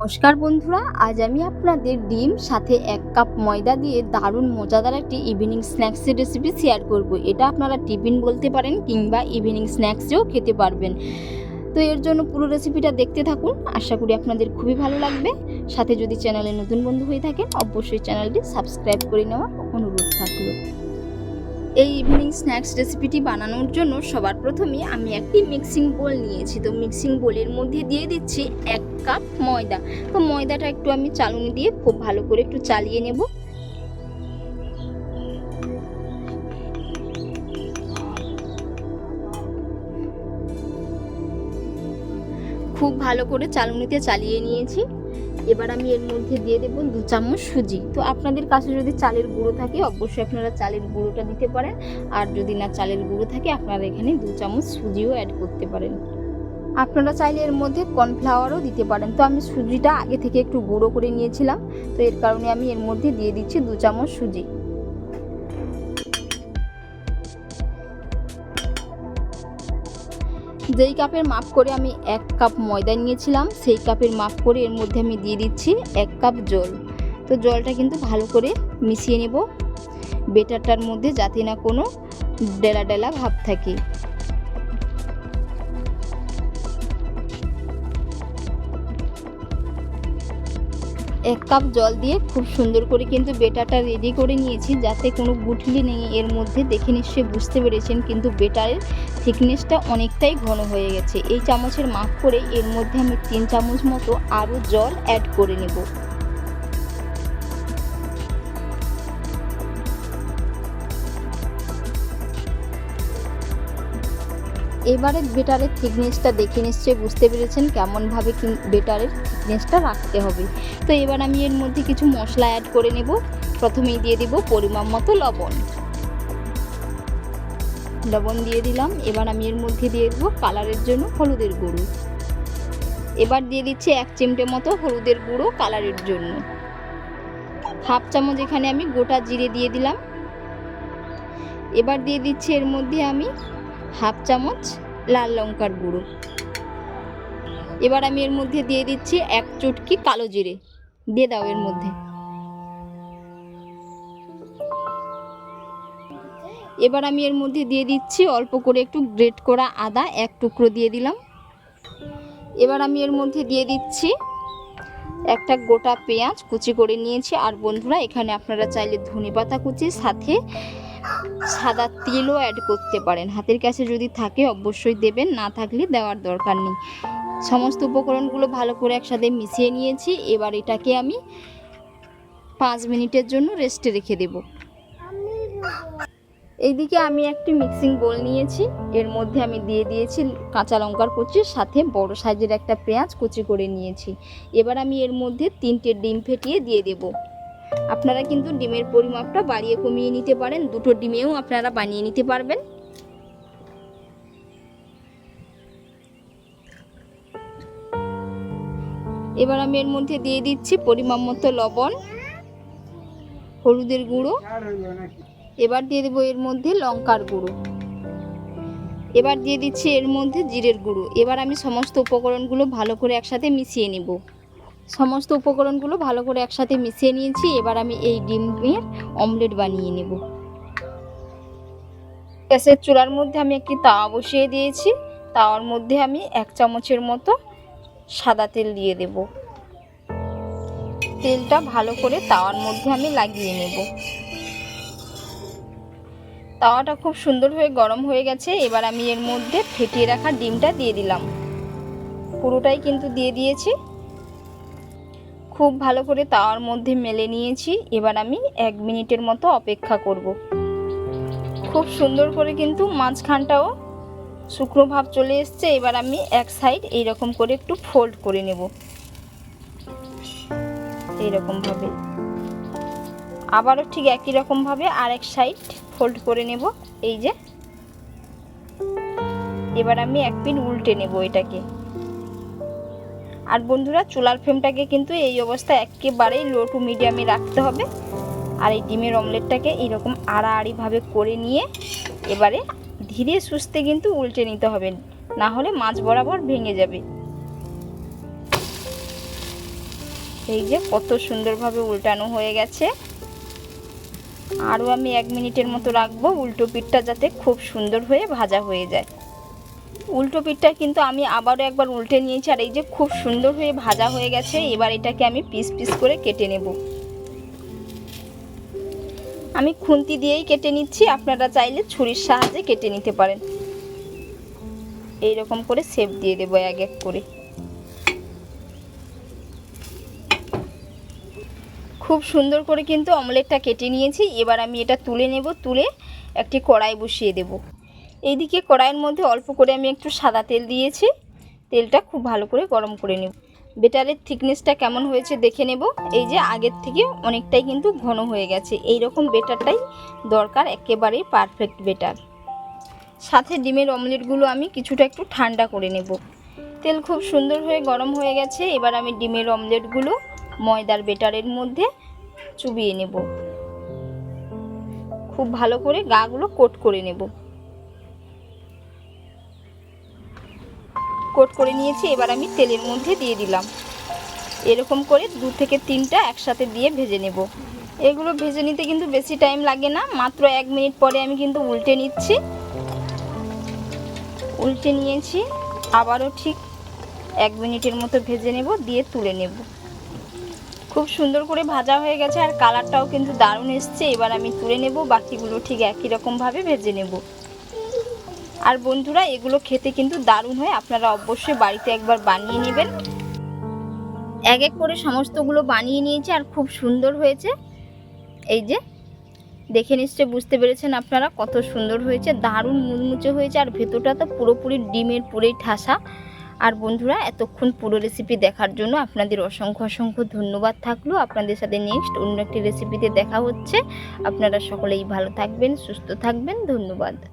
নমস্কার বন্ধুরা, আজ আমি আপনাদের ডিম, সাথে এক কাপ ময়দা দিয়ে দারুণ মজাদার একটি ইভিনিং স্ন্যাক্সের রেসিপি শেয়ার করব। এটা আপনারা টিফিন বলতে পারেন কিংবা ইভিনিং স্ন্যাক্সেও খেতে পারবেন। তো এর জন্য পুরো রেসিপিটা দেখতে থাকুন, আশা করি আপনাদের খুবই ভালো লাগবে। সাথে যদি চ্যানেলে নতুন বন্ধু হয়ে থাকেন, অবশ্যই চ্যানেলটি সাবস্ক্রাইব করে নেওয়ার অনুরোধ থাকল। এই ইভিনিং স্ন্যাক্স রেসিপিটি বানানোর জন্য সবার প্রথমে আমি একটি মিক্সিং বোল নিয়েছি। তো মিক্সিং বোলের মধ্যে দিয়ে দিচ্ছি এক কাপ ময়দা। তো ময়দাটা একটু আমি চালুনি দিয়ে খুব ভালো করে একটু চালিয়ে নেব। খুব ভালো করে চালুনিতে চালিয়ে নিয়েছি। এবার আমি এর মধ্যে দিয়ে দেব দু চামচ সুজি। তো আপনাদের কাছে যদি চালের গুঁড়ো থাকে, অবশ্যই আপনারা চালের গুঁড়োটা দিতে পারেন। আর যদি না চালের গুঁড়ো থাকে, আপনারা এখানে দু চামচ সুজিও অ্যাড করতে পারেন। আপনারা চাইলে এর মধ্যে কর্নফ্লাওয়ারও দিতে পারেন। তো আমি সুজিটা আগে থেকে একটু গুঁড়ো করে নিয়েছিলাম। তো এর কারণে আমি এর মধ্যে দিয়ে দিচ্ছি দু চামচ সুজি। যেই কাপের মাপ করে আমি এক কাপ ময়দা নিয়েছিলাম, সেই কাপের মাপ করে এর মধ্যে আমি দিয়ে দিচ্ছি এক কাপ জল। তো জলটা কিন্তু ভালো করে মিশিয়ে নেব। বেটারটার মধ্যে যাতে না কোনো ডেলা ডেলা ভাব থাকে। এক কাপ জল দিয়ে খুব সুন্দর করে কিন্তু বেটারটা রেডি করে নিয়েছি, যাতে কোনো গুটলি নেই। এর মধ্যে দেখে নিশ্চয়ই বুঝতে পেরেছেন কিন্তু বেটারের থিকনেসটা অনেকটাই ঘন হয়ে গেছে। এই চামচের মাপ করে এর মধ্যে আমি তিন চামচ মতো আরও জল অ্যাড করে নেব। এবারে বেটারের থিকনেসটা দেখে নিশ্চয়ই বুঝতে পেরেছেন কেমনভাবে বেটারের থিকনেসটা রাখতে হবে। তো এবার আমি এর মধ্যে কিছু মশলা অ্যাড করে নেব। প্রথমেই দিয়ে দিব পরিমাণ মতো লবণ। লবণ দিয়ে দিলাম। এবার আমি এর মধ্যে দিয়ে দেবো কালারের জন্য হলুদের গুঁড়ো। এবার দিয়ে দিচ্ছি এক চিমটে মতো হলুদের গুঁড়ো কালারের জন্য। হাফ চামচ এখানে আমি গোটা জিরে দিয়ে দিলাম। এবার দিয়ে দিচ্ছি এর মধ্যে আমি হাফ চামচ লাল লঙ্কার গুঁড়ো। এবার আমি এর মধ্যে দিয়ে দিচ্ছি এক চুটকি কালো জিরে। দিয়ে দাও এর মধ্যে। এবার আমি এর মধ্যে দিয়ে দিচ্ছি অল্প করে একটু গ্রেট করা আদা, এক টুকরো দিয়ে দিলাম। এবার আমি এর মধ্যে দিয়ে দিচ্ছি একটা গোটা পেঁয়াজ কুচি করে নিয়েছি। আর বন্ধুরা, এখানে আপনারা চাইলে ধনে পাতা কুচি সাথে সাদা তেলও অ্যাড করতে পারেন। হাতের কাছে যদি থাকে, অবশ্যই দেবেন। না থাকলে দেওয়ার দরকার নেই। সমস্ত উপকরণগুলো ভালো করে একসাথে মিশিয়ে নিয়েছি। এবার এটাকে আমি পাঁচ মিনিটের জন্য রেস্টে রেখে দেব। এইদিকে আমি একটি মিক্সিং বোল নিয়েছি। এর মধ্যে আমি দিয়ে দিয়েছি কাঁচা লঙ্কার কুচির সাথে বড় সাইজের একটা পেঁয়াজ কুচি করে নিয়েছি। এবার আমি এর মধ্যে তিনটে ডিম ফেটিয়ে দিয়ে দেবো। আপনারা কিন্তু ডিমের পরিমাপটা বাড়িয়ে কমিয়ে নিতে পারেন। দুটো ডিমেও আপনারা বানিয়ে নিতে পারবেন। এবার আমি এর মধ্যে দিয়ে দিচ্ছি পরিমাপ মতো লবণ, হলুদের গুঁড়ো। এবার দিয়ে দেবো এর মধ্যে লঙ্কার গুঁড়ো। এবার দিয়ে দিচ্ছি এর মধ্যে জিরের গুঁড়ো। এবার আমি সমস্ত উপকরণগুলো ভালো করে একসাথে মিশিয়ে নেব। সমস্ত উপকরণগুলো ভালো করে একসাথে মিশিয়ে নিয়েছি, এবার আমি এই ডিমের অমলেট বানিয়ে নেব। গ্যাসের চুলার মধ্যে আমি একটি তাওয়া বসিয়ে দিয়েছি। তাওয়ার মধ্যে আমি এক চামচের মতো সাদা তেল দিয়ে দেব। তেলটা ভালো করে তাওয়ার মধ্যে আমি লাগিয়ে নেব। তাওয়াটা খুব সুন্দর হয়ে গরম হয়ে গেছে, এবার আমি এর মধ্যে ফেটিয়ে রাখা ডিমটা দিয়ে দিলাম। পুরোটাই কিন্তু দিয়ে দিয়েছি। খুব ভালো করে তাওয়ার মধ্যে মেলে নিয়েছি। এবার আমি এক মিনিটের মতো অপেক্ষা করব। খুব সুন্দর করে কিন্তু মাঝখানটাও শুকনো ভাব চলে এসছে। এবার আমি এক সাইড এইরকম করে একটু ফোল্ড করে নেব। এইরকমভাবে। আবারও ঠিক একই রকমভাবে আরেক সাইড ফোল্ড করে নেব। এই যে। এবার আমি এক পিন উল্টে নেব এটাকে। আর বন্ধুরা, চুলার ফ্লেমটাকে কিন্তু এই অবস্থায় একেবারেই লো টু মিডিয়ামে রাখতে হবে। আর এই ডিমের অমলেটটাকে এইরকম আড়াআড়িভাবে করে নিয়ে এবারে ধীরে সুস্থে কিন্তু উল্টে নিতে হবে। না হলে মাছ বরাবর ভেঙে যাবে। এই যে কত সুন্দরভাবে উল্টানো হয়ে গেছে। আরও আমি এক মিনিটের মতো রাখব। উল্টো পিঠটা যাতে খুব সুন্দর হয়ে ভাজা হয়ে যায়। উল্টো পিঠটা কিন্তু আমি আবারও একবার উল্টে নিয়েছি, আর এই যে খুব সুন্দর হয়ে ভাজা হয়ে গেছে, এবার এটাকে আমি পিস পিস করে কেটে নেব। আমি খুন্তি দিয়েই কেটে নিচ্ছি, আপনারা চাইলে ছুরির সাহায্যে কেটে নিতে পারেন। এই রকম করে সেপ দিয়ে দেবো এক এক করে। খুব সুন্দর করে কিন্তু অমলেটটা কেটে নিয়েছি, এবার আমি এটা তুলে নেব, তুলে একটি কড়াই বসিয়ে দেব। এইদিকে কড়াইয়ের মধ্যে অল্প করে আমি একটু সাদা তেল দিয়েছি। তেলটা খুব ভালো করে গরম করে নেব। বেটারের থিকনেসটা কেমন হয়েছে দেখে নেব। এই যে আগের থেকে অনেকটাই কিন্তু ঘন হয়ে গেছে। এই রকম বেটারটাই দরকার একেবারেই পারফেক্ট বেটার। সাথে ডিমের অমলেটগুলো আমি কিছুটা একটু ঠান্ডা করে নেব। তেল খুব সুন্দর হয়ে গরম হয়ে গেছে। এবার আমি ডিমের অমলেটগুলো ময়দার বেটারের মধ্যে চুবিয়ে নেব। খুব ভালো করে গাগুলো কোট করে নেব। কোট করে নিয়েছি, এবার আমি তেলের মধ্যে দিয়ে দিলাম। এরকম করে দু থেকে তিনটা একসাথে দিয়ে ভেজে নেব। এগুলো ভেজে নিতে কিন্তু বেশি টাইম লাগে না, মাত্র এক মিনিট পরে আমি কিন্তু উল্টে নিচ্ছি। উল্টে নিয়েছি, আবারও ঠিক এক মিনিটের মতো ভেজে নেব, দিয়ে তুলে নেব। খুব সুন্দর করে ভাজা হয়ে গেছে, আর কালারটাও কিন্তু দারুণ এসছে। এবার আমি তুলে নেব, বাকিগুলো ঠিক একই রকমভাবে ভেজে নেব। আর বন্ধুরা, এগুলো খেতে কিন্তু দারুণ হয়। আপনারা অবশ্যই বাড়িতে একবার বানিয়ে নেবেন। এক এক করে সমস্তগুলো বানিয়ে নিয়েছি আর খুব সুন্দর হয়েছে। এই যে, দেখে নিশ্চয় বুঝতে পেরেছেন আপনারা কত সুন্দর হয়েছে, দারুণ মুচমুচে হয়েছে, আর ভেতরটা তো পুরোপুরি ডিমের পুরেই ঠাসা। আর বন্ধুরা, এতক্ষণ পুরো রেসিপি দেখার জন্য আপনাদের অসংখ্য অসংখ্য ধন্যবাদ থাকল। আপনাদের সাথে নেক্সট অন্য একটি রেসিপিতে দেখা হচ্ছে। আপনারা সকলেই ভালো থাকবেন, সুস্থ থাকবেন। ধন্যবাদ।